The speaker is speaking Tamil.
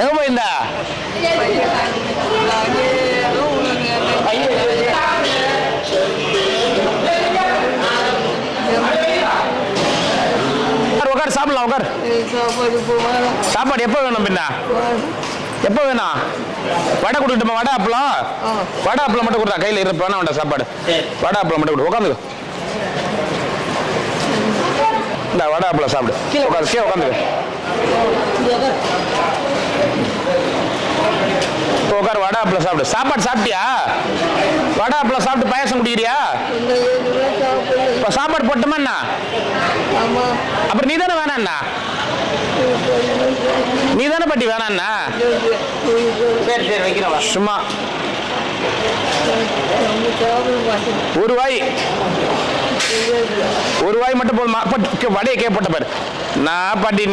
எங்க போயிருந்தா உட்கார் சாப்பிடலாம் உட்கார். சாப்பாடு எப்போ வேணும் பின்ன? எப்போ வேணும்? வடை கொடுக்கட்டுமா? வடை அப்பளம்? வடை அப்பளம் மட்டும் கொடுத்தா கையில் இருப்ப வேணாம் வேண்டாம் சாப்பாடு. வடை அப்பளம் மட்டும் கொடு. உட்காந்துக்கோ. இந்த வடை அப்பளம் சாப்பிடு. கீழே உட்காந்து கீழே உட்காந்துக்கோ. உட்கார் வடை அப்பளம் சாப்பிடு. சாப்பாடு சாப்பிட்டியா? வடை அப்பளம் சாப்பிட்டு பாயசம் குடிக்கிறியா இப்போ சாப்பாடு போட்டுமா அப்புறம் நீ தானே வேணாண்ணா நீ தானே பாட்டி வேணாண்ணா சரி சரி வைக்கிறவா சும்மா. ஒரு வாய். ஒரு வாய் மட்டும் போதுமா? வடையை கேட்பட்ட பாரு. நான் பாட்டி நீ